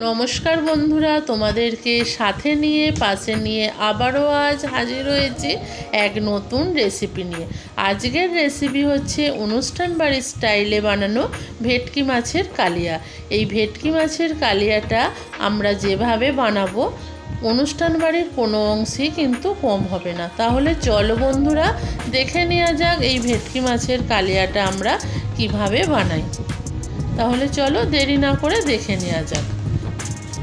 নমস্কার বন্ধুরা, তোমাদেরকে সাথে নিয়ে, পাশে নিয়ে আবারও আজ হাজির হয়েছি এক নতুন রেসিপি নিয়ে। আজকের রেসিপি হচ্ছে অনুষ্ঠান বাড়ির স্টাইলে বানানো ভেটকি মাছের কালিয়া। এই ভেটকি মাছের কালিয়াটা আমরা যেভাবে বানাবো, অনুষ্ঠান বাড়ির কোনো অংশেই কিন্তু কম হবে না। তাহলে চলো বন্ধুরা, দেখে নেওয়া যাক এই ভেটকি মাছের কালিয়াটা আমরা কীভাবে বানাই। তাহলে চলো দেরি না করে দেখে নেওয়া যাক।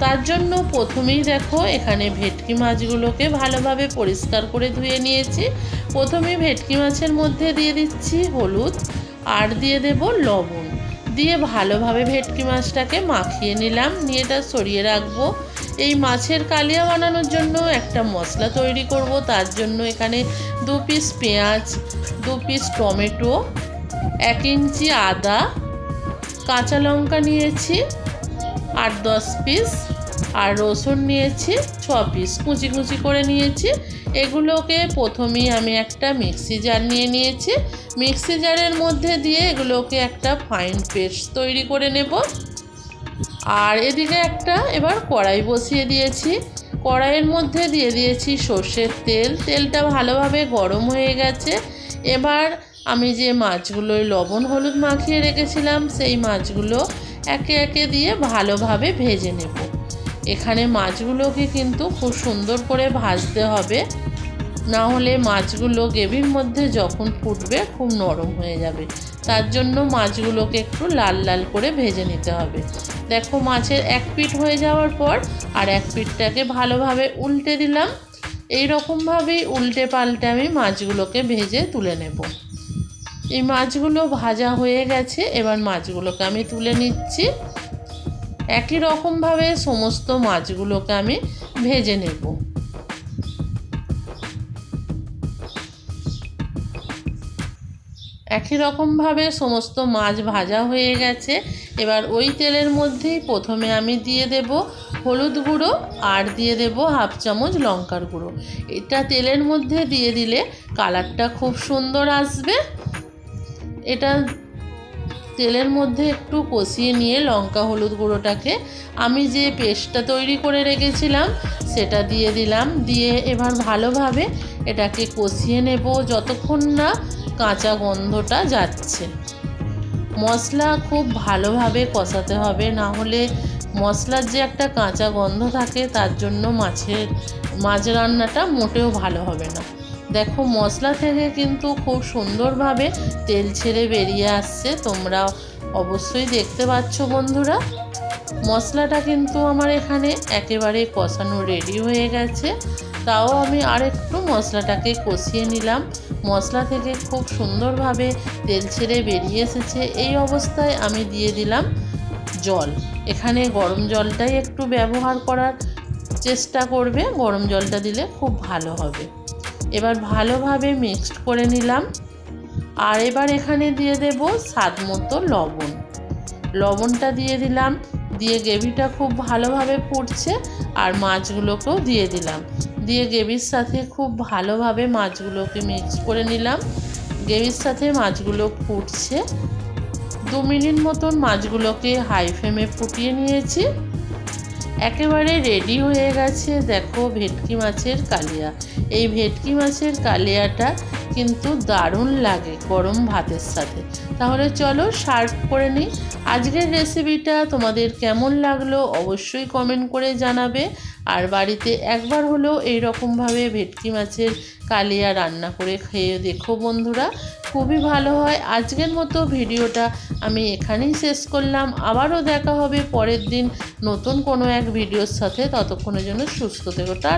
তার জন্য প্রথমেই দেখো এখানে ভেটকি মাছগুলোকে ভালোভাবে পরিষ্কার করে ধুয়ে নিয়েছি। প্রথমে ভেটকি মাছের মধ্যে দিয়ে দিচ্ছি হলুদ আর দিয়ে দেব লবণ। দিয়ে ভালোভাবে ভেটকি মাছটাকে মাখিয়ে নিলাম, নিয়ে এটা সরিয়ে রাখব। এই মাছের কালিয়া বানানোর জন্য একটা মশলা তৈরি করব, তার জন্য এখানে দু পিস পেঁয়াজ, দু পিস টমেটো, এক ইঞ্চি আদা, কাঁচা লঙ্কা নিয়েছি। আট দশ পিস। আর রসুন নিয়েছি ছ পিস। কুচি কুচি করে নিয়েছি। এগুলোকে প্রথমেই আমি একটা মিক্সি জার নিয়ে নিয়েছি। মিক্সি জারের মধ্যে দিয়ে এগুলোকে একটা ফাইন পেস্ট তৈরি করে নেব। আর এদিকে একটা এবার কড়াই বসিয়ে দিয়েছি। কড়াইয়ের মধ্যে দিয়ে দিয়েছি সর্ষের তেল। তেলটা ভালোভাবে গরম হয়ে গেছে। এবার আমি যে মাছগুলোয় লবণ হলুদ মাখিয়ে রেখেছিলাম, সেই মাছগুলো একে একে দিয়ে ভালোভাবে ভেজে নেব। এখানে মাছগুলোকে কিন্তু খুব সুন্দর করে ভাজতে হবে। না হলে মাছগুলো গ্রেভির মধ্যে যখন ফুটবে খুব নরম হয়ে যাবে। তার জন্য মাছগুলোকে একটু লাল লাল করে ভেজে নিতে হবে। দেখো মাছের এক পিঠ হয়ে যাওয়ার পর আর এক পিঠটাকে ভালোভাবে উল্টে দিলাম। এই রকমভাবেই উল্টে পাল্টে আমি মাছগুলোকে ভেজে তুলে নেব। এই মাছগুলো ভাজা হয়ে গেছে, এবার মাছগুলোকে আমি তুলে নিচ্ছি। একই রকমভাবে সমস্ত মাছগুলোকে আমি ভেজে নেব। একই রকমভাবে সমস্ত মাছ ভাজা হয়ে গেছে, এবার ওই তেলের মধ্যেই প্রথমে আমি দিয়ে দেব হলুদ গুঁড়ো আর দিয়ে দেব হাফ চামচ লঙ্কার গুঁড়ো। এটা তেলের মধ্যে দিয়ে দিলে কালারটা খুব সুন্দর আসবে। এটা তেলের মধ্যে একটু কষিয়ে নিয়ে লঙ্কা, হলুদ গুঁড়োটাকে আমি যে পেস্টটা তৈরি করে রেখেছিলাম সেটা দিয়ে দিলাম। দিয়ে এবার ভালোভাবে এটাকে কষিয়ে নেব যতক্ষণ না কাঁচা গন্ধটা যাচ্ছে। মশলা খুব ভালোভাবে কষাতে হবে, না হলে মশলার যে একটা কাঁচা গন্ধ থাকে তার জন্য মাছের, মাছ রান্নাটা মোটেও ভালো হবে না। দেখো, মশলা থেকে কিন্তু খুব সুন্দরভাবে তেল ছেড়ে বেরিয়ে আসছে। তোমরা অবশ্যই দেখতে পাচ্ছ বন্ধুরা। মশলাটা কিন্তু আমার এখানে একেবারে কষানো রেডি হয়ে গেছে। তাও আমি আর একটু মশলাটাকে কষিয়ে নিলাম। মশলা থেকে খুব সুন্দরভাবে তেল ছেড়ে বেরিয়ে এসেছে। এই অবস্থায় আমি দিয়ে দিলাম জল। এখানে গরম জলটাই একটু ব্যবহার করার চেষ্টা করবে। গরম জলটা দিলে খুব ভালো হবে। এবার ভালোভাবে মিক্সড করে নিলাম। আর এবার এখানে দিয়ে দেব স্বাদ মতো লবণ। লবণটা দিয়ে দিলাম, দিয়ে গ্রেভিটা খুব ভালোভাবে ফুটছে আর মাছগুলোকেও দিয়ে দিলাম। দিয়ে গ্রেভির সাথে খুব ভালোভাবে মাছগুলোকে মিক্স করে নিলাম। গ্রেভির সাথে মাছগুলো ফুটছে। দু মিনিট মতন মাছগুলোকে হাই ফ্লেমে ফুটিয়ে নিয়েছি। একেবারে রেডি হয়ে গেছে, দেখো ভেটকি মাছের কালিয়া। এই ভেটকি মাছের কালিয়াটা কিন্তু দারুণ লাগে গরম ভাতের সাথে। তাহলে চলো সার্ভ করে নিই। আজকের রেসিপিটা তোমাদের কেমন লাগল অবশ্যই কমেন্ট করে জানাবে। আর বাড়িতে একবার হলেও এইরকমভাবে ভেটকি মাছের কালিয়া রান্না করে খেয়ে দেখো বন্ধুরা। খুবই ভালো হয়। আজকের মতো ভিডিওটা আমি এখানেই শেষ করলাম। আবারও দেখা হবে পরের দিন নতুন কোনো এক ভিডিওর সাথে। ততক্ষণের জন্য সুস্থ থেকো। টাটা।